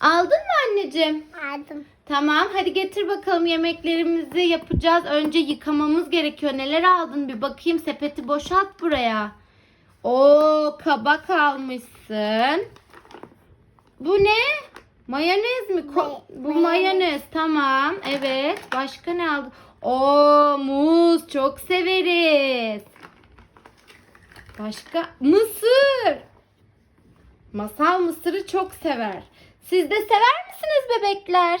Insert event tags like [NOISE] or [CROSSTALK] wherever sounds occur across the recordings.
Aldın mı anneciğim? Aldım. Tamam hadi getir bakalım yemeklerimizi yapacağız. Önce yıkamamız gerekiyor. Neler aldın bir bakayım sepeti boşalt buraya. Oo kabak almışsın. Bu ne? Mayonez mi? Ko- Bu mayonez. mayonez tamam. Evet. Başka ne aldın? Oo muz çok severiz. Başka mısır. Masal mısırı çok sever. Siz de sever misiniz bebekler?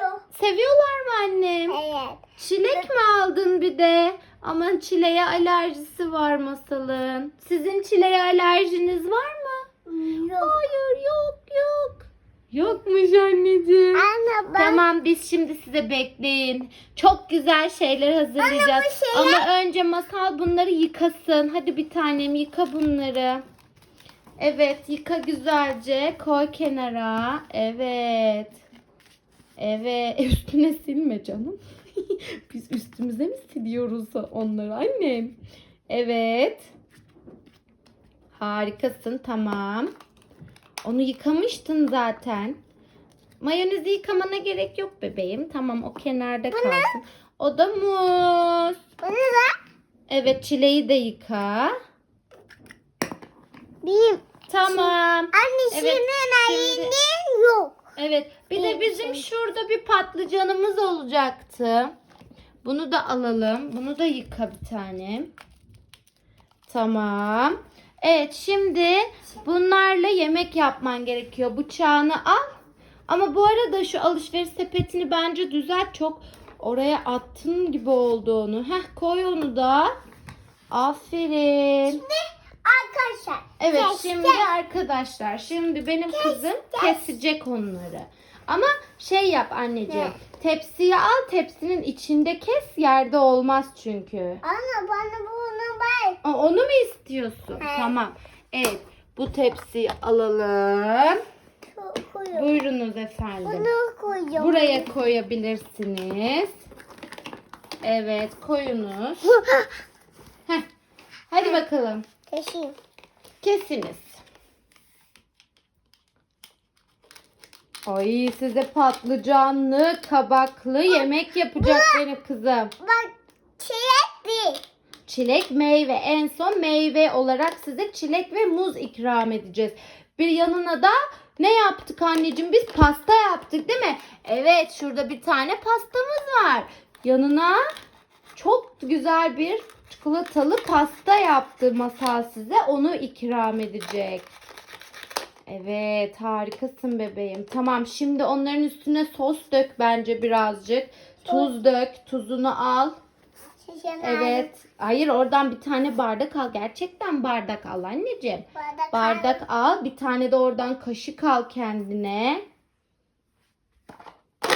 Yok. Seviyorlar mı annem? Evet. Çilek mi aldın bir de? Aman çileğe alerjisi var masalın. Sizin çileğe alerjiniz var mı? Yok. Hayır yok yok. Yokmuş anneciğim. Anne ben Tamam biz şimdi size bekleyin. Çok güzel şeyler hazırlayacağız. Anne, bu şeyler- Ama önce masal bunları yıkasın. Hadi bir tanem yıka bunları. Evet yıka güzelce. Koy kenara. Evet. Evet. [LAUGHS] Üstüne silme canım. [LAUGHS] biz üstümüze mi siliyoruz onları annem? Evet. Harikasın tamam. Onu yıkamıştın zaten. Mayonezi yıkamana gerek yok bebeğim. Tamam o kenarda kalsın. O da muz. bunu da Evet çileği de yıka. Bir Tamam. anne Evet, şimdi yok. Evet. Bir de bizim şurada bir patlıcanımız olacaktı. Bunu da alalım. Bunu da yıka bir tane. Tamam. Evet şimdi bunlarla yemek yapman gerekiyor. Bıçağını al. Ama bu arada şu alışveriş sepetini bence düzelt. Çok oraya attın gibi oldu onu. Heh koy onu da. Aferin. Şimdi. Evet kes, şimdi kes. arkadaşlar şimdi benim kızım kes. kesecek onları. Ama şey yap anneciğim. Tepsiyi al tepsinin içinde kes yerde olmaz çünkü. Anne bana bunu ver. Aa, Onu mu istiyorsun? Evet. Tamam. Evet bu tepsiyi alalım. Şu- koyuyorum. Buyurunuz efendim. Bunu koyuyorum. Buraya koyabilirsiniz. Evet koyunuz. [GASPS] Heh. Hadi bakalım. Kesin. Kesiniz. Ay size patlıcanlı, kabaklı yemek yapacak benim kızım. Bak çilek değil. Çilek meyve. En son meyve olarak size çilek ve muz ikram edeceğiz. Bir yanına da ne yaptık anneciğim? Biz pasta yaptık değil mi? Evet şurada bir tane pastamız var. Yanına çok güzel bir çikolatalı pasta yaptı masal size. Onu ikram edecek. Evet harikasın bebeğim. Tamam şimdi onların üstüne sos dök bence birazcık. Tuz dök. Tuzunu al. Evet. Hayır oradan bir tane bardak al. Gerçekten bardak al anneciğim. Bardak. Bardak al. Bir tane de oradan kaşık al kendine.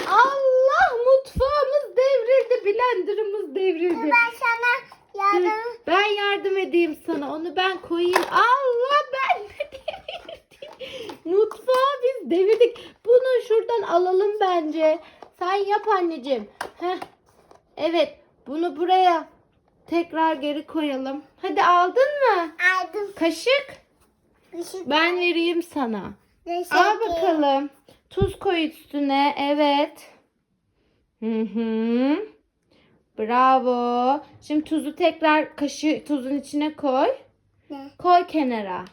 Allah mutfağımız devrildi. Blenderımız devrildi. Ben sana Dur, yardım. Ben yardım edeyim sana. Onu ben koyayım. Allah ben de devirdim. Mutfağı biz devirdik. Bunu şuradan alalım bence. Sen yap anneciğim. Heh. Evet. Bunu buraya tekrar geri koyalım. Hadi aldın mı? Aldım. Kaşık. Işık. Ben vereyim sana. Teşekkür. Al bakalım. Tuz koy üstüne. Evet. Hı hı. Bravo. Şimdi tuzu tekrar kaşığı tuzun içine koy. Ne? Koy kenara.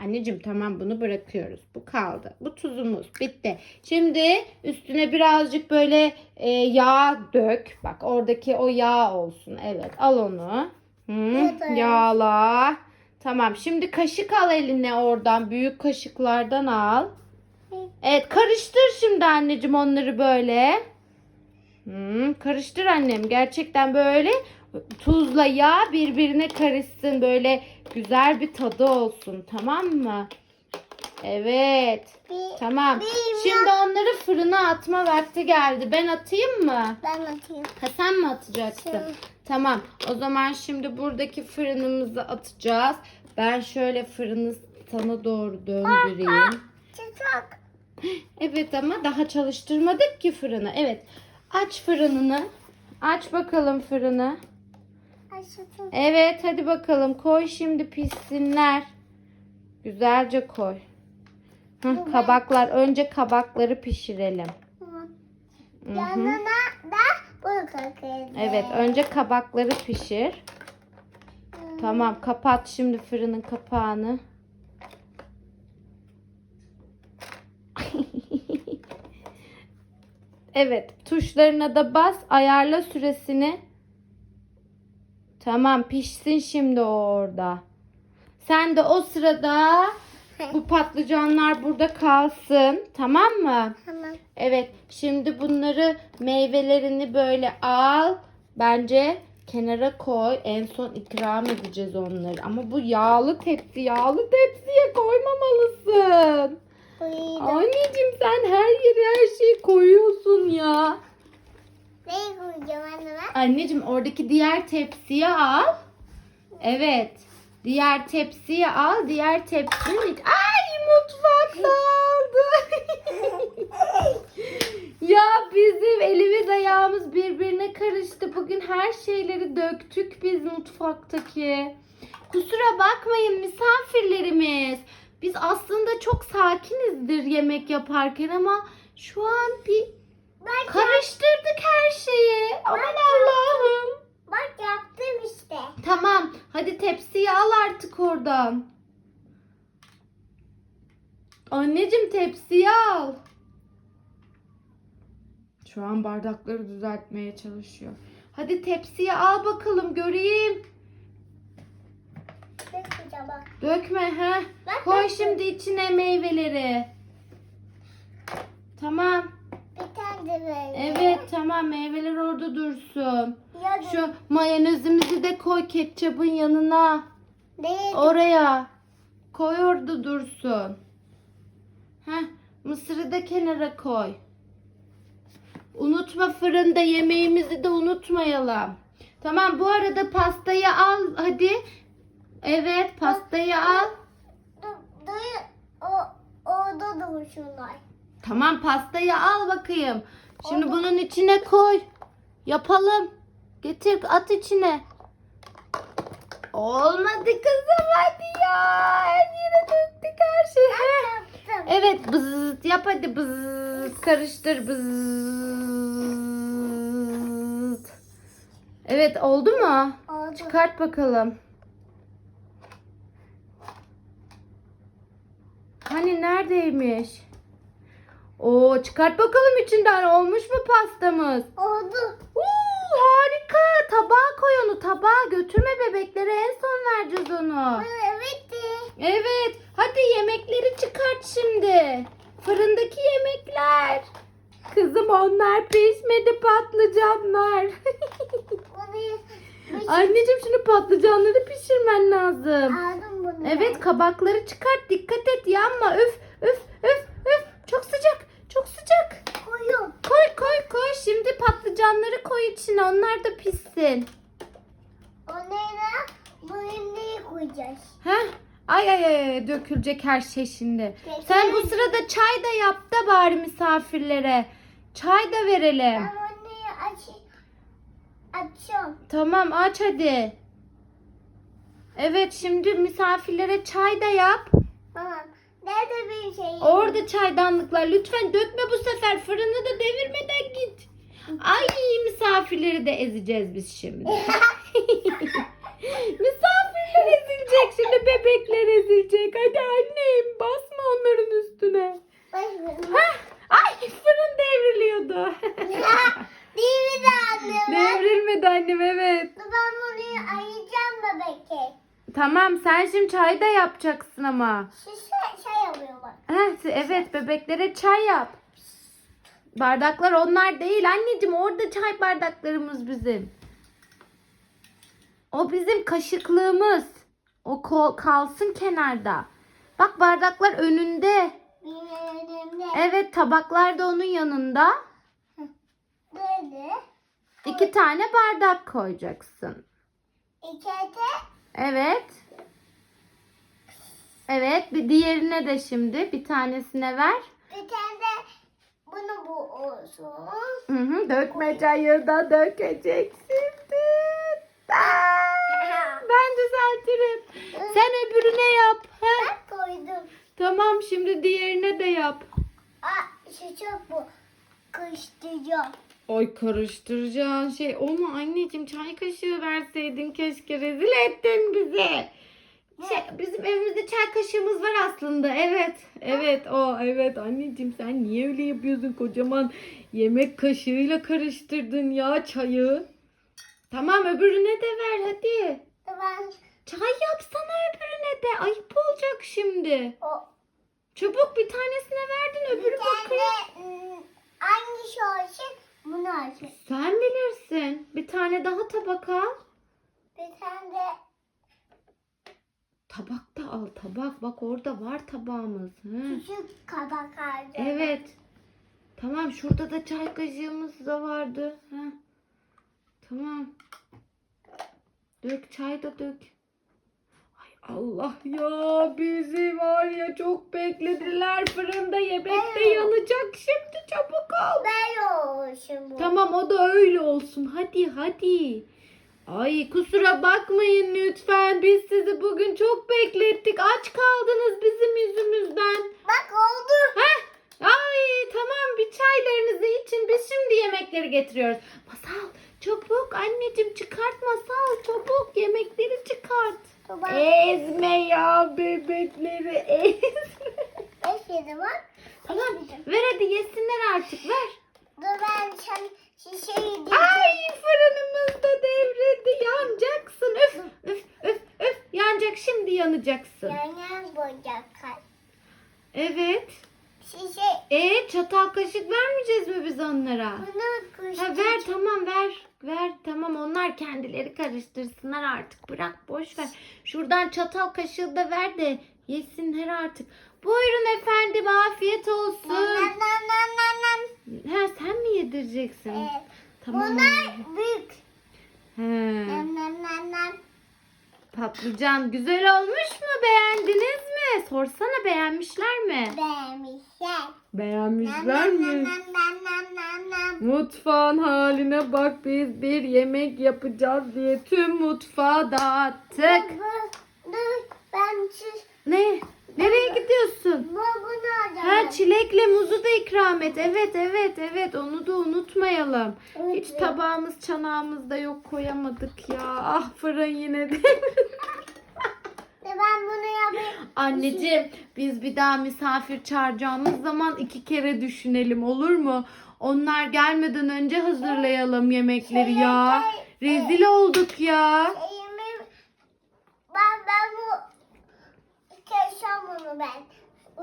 Anneciğim tamam bunu bırakıyoruz. Bu kaldı. Bu tuzumuz bitti. Şimdi üstüne birazcık böyle e, yağ dök. Bak oradaki o yağ olsun. Evet al onu. Hı, Evet. yağla. Tamam şimdi kaşık al eline oradan. Büyük kaşıklardan al. Evet karıştır şimdi anneciğim onları böyle. Hmm, karıştır annem. Gerçekten böyle tuzla yağ birbirine karışsın. Böyle güzel bir tadı olsun. Tamam mı? Evet. Bir, Tamam. Şimdi onları fırına atma vakti geldi. Ben atayım mı? ben atayım. Ha sen mi atacaksın? Tamam. O zaman şimdi buradaki fırınımızı atacağız. Ben şöyle fırını sana doğru döndüreyim. Çıtak. Evet ama daha çalıştırmadık ki fırını. Evet. Aç fırınını. Aç bakalım fırını. Açtım. Evet hadi bakalım koy şimdi pişsinler. Güzelce koy. Hı, kabaklar. Önce kabakları pişirelim. Tamam. Hı hı. Yanına da bunu koyacağız. Evet önce kabakları pişir. Tamam kapat şimdi fırının kapağını. Evet tuşlarına da bas ayarla süresini. Tamam pişsin şimdi orada. Sen de o sırada bu patlıcanlar burada kalsın. Tamam mı? Tamam. Evet, şimdi bunları meyvelerini böyle al. Bence kenara koy. En son ikram edeceğiz onları. Ama bu yağlı tepsi, yağlı tepsiye koymamalısın. Anneciğim sen her yere her şeyi koyuyorsun ya. Neyi koyacağım anne ben? Anneciğim oradaki diğer tepsiye al. Evet. Diğer tepsiye al. Diğer tepsinin Ay mutfakta aldı. [LAUGHS] ya bizim elimiz ayağımız birbirine karıştı. Bugün her şeyleri döktük biz mutfaktaki. Kusura bakmayın misafirlerimiz. Biz aslında çok sakinizdir yemek yaparken ama şu an bir Bak, karıştırdık her şeyi. Aman Allah'ım. bak yaptım işte. Tamam. Hadi tepsiyi al artık oradan. Anneciğim tepsiyi al. Şu an bardakları düzeltmeye çalışıyor. Hadi tepsiyi al bakalım göreyim. Dökeceğim bak. Dökme ha. Bak, Koy döktüm. şimdi içine meyveleri. Tamam. Bir tane de böyle. Evet tamam meyveler orada dursun. Ya Şu mayonezimizi de koy ketçabın yanına. Değil. Oraya. Koy orada dursun. Heh, mısırı da kenara koy. Unutma fırında yemeğimizi de unutmayalım. Tamam bu arada pastayı al hadi. Evet pastayı al. Dur. O, orada dursunlar. Tamam pastayı al bakayım. Şimdi bunun içine koy. Yapalım. Getir at içine. Olmadı kızım hadi ya. Her yere döktük her şeyi. Evet bızz yap hadi bızz karıştır bızz. Evet oldu mu? Oldu. Çıkart bakalım. Hani neredeymiş? Oo çıkart bakalım içinden olmuş mu pastamız? Oldu. Uuu harika. Tabağa koy onu tabağa götürme bebeklere en son vereceğiz onu. Evet. Evet. Hadi yemekleri çıkart şimdi. Fırındaki yemekler. Kızım onlar pişmedi patlıcanlar. [LAUGHS] Anneciğim şimdi patlıcanları pişirmen lazım. aldım bunu. Evet kabakları çıkart. Dikkat et yanma. Üf üf üf üf. Çok sıcak. Çok sıcak. Koyun. Koy koy koy. Şimdi patlıcanları koy içine. Onlar da pişsin. Onlara neyi koyacağız? Heh. Ay ay ay ay, dökülecek her şey şimdi. Peki. Sen bu sırada çay da yap da bari misafirlere. Çay da verelim. Ben onu aç açıyorum. Tamam aç hadi. Evet şimdi misafirlere çay da yap. Tamam. Nerede bir şey? Orada çaydanlıklar. Lütfen dökme bu sefer. Fırını da devirmeden git. Ay misafirleri de ezeceğiz biz şimdi. [LAUGHS] Misafirler ezilecek şimdi bebekler ezilecek. Hadi annem basma onların üstüne. Hah, Ay fırın devriliyordu. Değil mi de anne? Devrilmedi annem evet. Ben bebeke. Tamam sen şimdi çay da yapacaksın ama. Şişe şey yapıyorlar. Heh, evet bebeklere çay yap. Bardaklar onlar değil anneciğim orada çay bardaklarımız bizim. O bizim kaşıklığımız. O ko- kalsın kenarda. Bak bardaklar önünde. Benim önümde. Evet tabaklar da onun yanında. Böyle. İki tane bardak koyacaksın. İçeride Evet. Evet bir diğerine de şimdi bir tanesine ver. bir tane de bunu bu olsun. Hı hı, dökme çayı da dökeceksin. Ben düzeltirim. Sen öbürüne yap. Heh. Ben koydum. Tamam şimdi diğerine de yap. Aa, şu çok bu. Kıştırıyor. Ay karıştıracağın şey o mu anneciğim çay kaşığı verseydin keşke rezil ettin bizi. Şey, bizim evimizde çay kaşığımız var aslında evet evet o evet anneciğim sen niye öyle yapıyorsun kocaman yemek kaşığıyla karıştırdın ya çayı. Tamam öbürüne de ver hadi. Ben Çay yapsana öbürüne de ayıp olacak şimdi. o Çabuk bir tanesine verdin öbürü bir tane bakayım. Im, hangisi olsun bunu olsun. Sen bilirsin. Bir tane daha tabak al. Bir tane de Tabak da al tabak. Bak orada var tabağımız. Hı. küçük kabak aldım. Evet. Tamam şurada da çay kaşığımız da vardı. Hı. Tamam. Dök çay da dök. Ay Allah ya bizi var ya çok beklediler fırında yemek de Evet. yanacak şimdi çabuk olsun bu. Tamam o da öyle olsun. Hadi hadi. Ay kusura bakmayın lütfen. Biz sizi bugün çok beklettik. Aç kaldınız bizim yüzümüzden. Bak oldu. Heh. Ay tamam bir çaylarınızı için biz şimdi yemekleri getiriyoruz. Masal çabuk anneciğim çıkart masal çabuk yemekleri çıkart. Baba. Ezme ya bebekleri ezme. Eşyedi bak. Tamam ver hadi yesinler artık ver. Ben sen şişeyi Ay fırınımız da devrildi. Yanacaksın. Öf öf öf öf. Yanacak şimdi yanacaksın. Yanyan boyacak. Evet. Şişe E çatal kaşık vermeyeceğiz mi biz onlara? bunu Ha, ver tamam ver. Ver tamam onlar kendileri karıştırsınlar artık. Bırak boş ver. Şuradan çatal kaşığı da ver de yesinler artık. Buyurun efendim mi yedireceksin? Evet. Tamam. Bunlar büyük. He. Patlıcan güzel olmuş mu? Beğendiniz mi? Sorsana beğenmişler mi? Beğenmişler. Beğenmişler Nam mi? nam nam nam nam nam. Mutfağın haline bak biz bir yemek yapacağız diye tüm mutfağı dağıttık. Bu, dur ben Ne? Nereye gidiyorsun? Çilekle muzu da ikram et. Evet evet evet onu da unutmayalım. Hiç tabağımız çanağımız da yok koyamadık ya. Ah fırın yine de. [LAUGHS] Ben bunu yapayım. Anneciğim biz bir daha misafir çağıracağımız zaman iki kere düşünelim olur mu? Onlar gelmeden önce hazırlayalım yemekleri ya. Rezil olduk ya. Ben ben bu keseceğim bunu ben.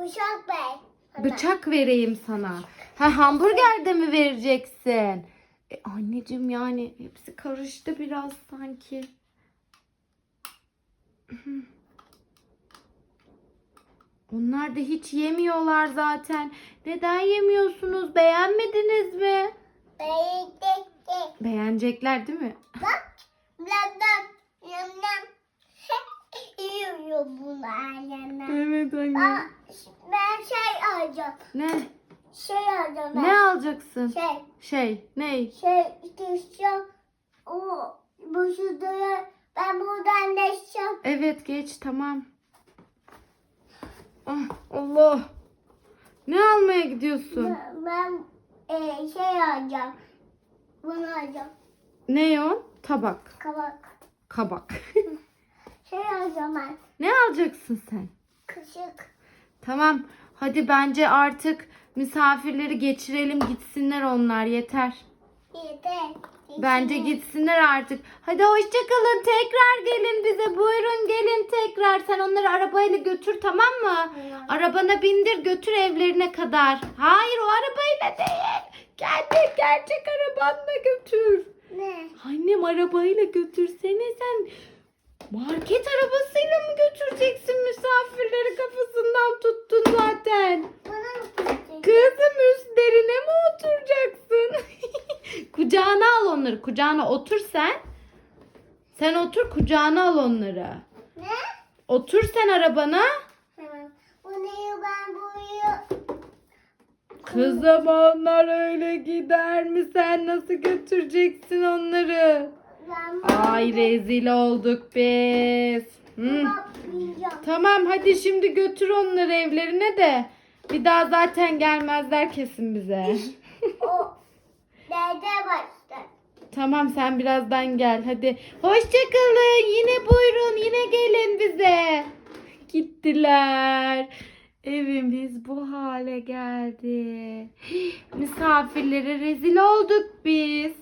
Uşak Bey. Bıçak vereyim sana. Ha hamburger de mi vereceksin? E, anneciğim yani hepsi karıştı biraz sanki. [LAUGHS] Onlar da hiç yemiyorlar zaten. Neden yemiyorsunuz? Beğenmediniz mi? Beğendik. Beğenecekler değil mi? Bak. Blam blam. Yam yam. [LAUGHS] Yiyor bunlar yanına. Evet anne. Aa, şey alacağım. Ne? Şey alacağım ben. Ne alacaksın? Şey. Şey, ney? Şey keseceğim. O bu şurada ben buradan geçeceğim. Evet geç tamam. Ah, Allah. Ne almaya gidiyorsun? Ben e, şey alacağım. Bunu alacağım. Ne o? Tabak. Kabak. Kabak. Şey alacağım ben. ne alacaksın sen? Kışık. Tamam. Hadi bence artık misafirleri geçirelim gitsinler onlar yeter. Yeter. Bence gitsinler artık. Hadi hoşçakalın. Tekrar gelin bize. Buyurun gelin tekrar. Sen onları arabayla götür tamam mı? Arabana bindir götür evlerine kadar. Hayır o arabayla değil. Kendi gerçek arabanla götür. Ne? Annem arabayla götürsene sen. Market arabasıyla mı götüreceksin kışık? Kızım üstlerine mi oturacaksın? [LAUGHS] kucağına al onları. Kucağına otur sen. Sen otur kucağına al onları. Ne? Otur sen arabana. Bunu ben buraya Kızım onlar öyle gider mi? Sen nasıl götüreceksin onları? ben Ay rezil olduk biz. Hmm. Tamam hadi şimdi götür onları evlerine de. Bir daha zaten gelmezler kesin bize. [LAUGHS] O dede başta. tamam sen birazdan gel hadi. Hoşçakalın yine buyurun yine gelin bize. Gittiler. Evimiz bu hale geldi. [GASPS] Misafirlere rezil olduk biz.